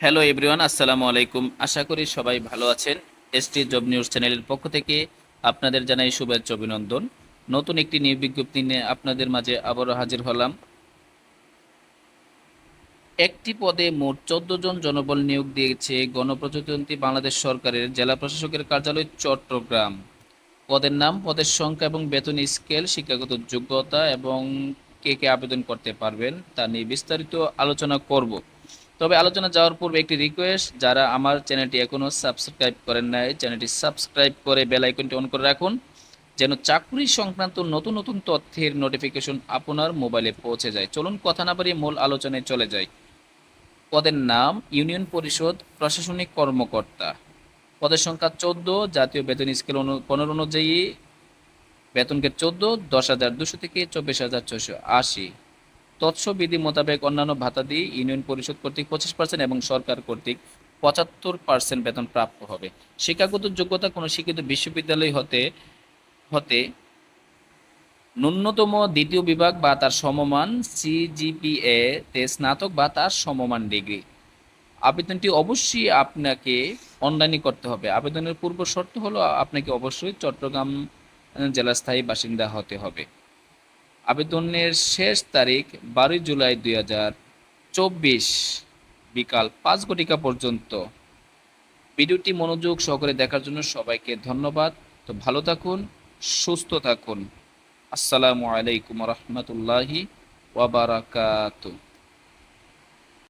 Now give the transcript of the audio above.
Hello everyone আসসালামু আলাইকুম আশা করি সবাই ভালো আছেন। এসটি জব নিউজ চ্যানেলের পক্ষ থেকে আপনাদের জানাই শুভেচ্ছা, অভিনন্দন। নতুন একটি নিয়োগ বিজ্ঞপ্তি নিয়ে আপনাদের মাঝে আবারও হাজির হলাম। একটি পদে মোট চোদ্দ জন জনবল নিয়োগ দিয়েছে গণপ্রজাতন্ত্রী বাংলাদেশ সরকারের জেলা প্রশাসকের কার্যালয় চট্টগ্রাম। পদের নাম, পদের সংখ্যা এবং বেতন স্কেল, শিক্ষাগত যোগ্যতা এবং কে কে আবেদন করতে পারবেন তা নিয়ে বিস্তারিত আলোচনা করব। তবে আলোচনা যাওয়ার পূর্বে একটি রিকোয়েস্ট যারা আমার চ্যানেলটি এখনও সাবস্ক্রাইব করেন নাই, চ্যানেলটি সাবস্ক্রাইব করে বেল আইকনটি অন করে রাখুন, যেন চাকরি সংক্রান্ত নতুন নতুন তথ্যের নোটিফিকেশন আপনার মোবাইলে পৌঁছে যায়। চলুন কথা না বাড়িয়ে মূল আলোচনায় চলে যাই। পদের নাম, ইউনিয়ন পরিষদ প্রশাসনিক কর্মকর্তা। পদের সংখ্যা চোদ্দ, জাতীয় বেতন স্কেল পনেরো অনুযায়ী বেতনকে চোদ্দ, দশ হাজার দুশো থেকে চব্বিশ হাজার ছশো আশি। তৎস বিধি মোতাবেক অন্যান্য ভাতা দিয়ে ইউনিয়ন পরিষদ কর্তৃক পঁচিশ পার্সেন্ট এবং সরকার কর্তৃক পঁচাত্তর পার্সেন্ট বেতন প্রাপ্য হবে। শিক্ষাগত যোগ্যতা কোনো শিক্ষিত বিশ্ববিদ্যালয় হতে হতে ন্যূনতম দ্বিতীয় বিভাগ বা তার সমমান সিজিপিএ তে স্নাতক বা তার সমমান ডিগ্রি। আবেদনটি অবশ্যই আপনাকে অনলাইনে করতে হবে। আবেদনের পূর্ব শর্ত হলো আপনাকে অবশ্যই চট্টগ্রাম জেলার স্থায়ী বাসিন্দা হতে হবে। আবেদনের শেষ তারিখ বারোই জুলাই দুই হাজার চব্বিশ, বিকাল পাঁচ ঘটিকা পর্যন্ত। ভিডিওটি মনোযোগ সহকারে দেখার জন্য সবাইকে ধন্যবাদ। তো ভালো থাকুন, সুস্থ থাকুন। আসসালামু আলাইকুম রহমতুল্লাহি ওয়াবারাকাতু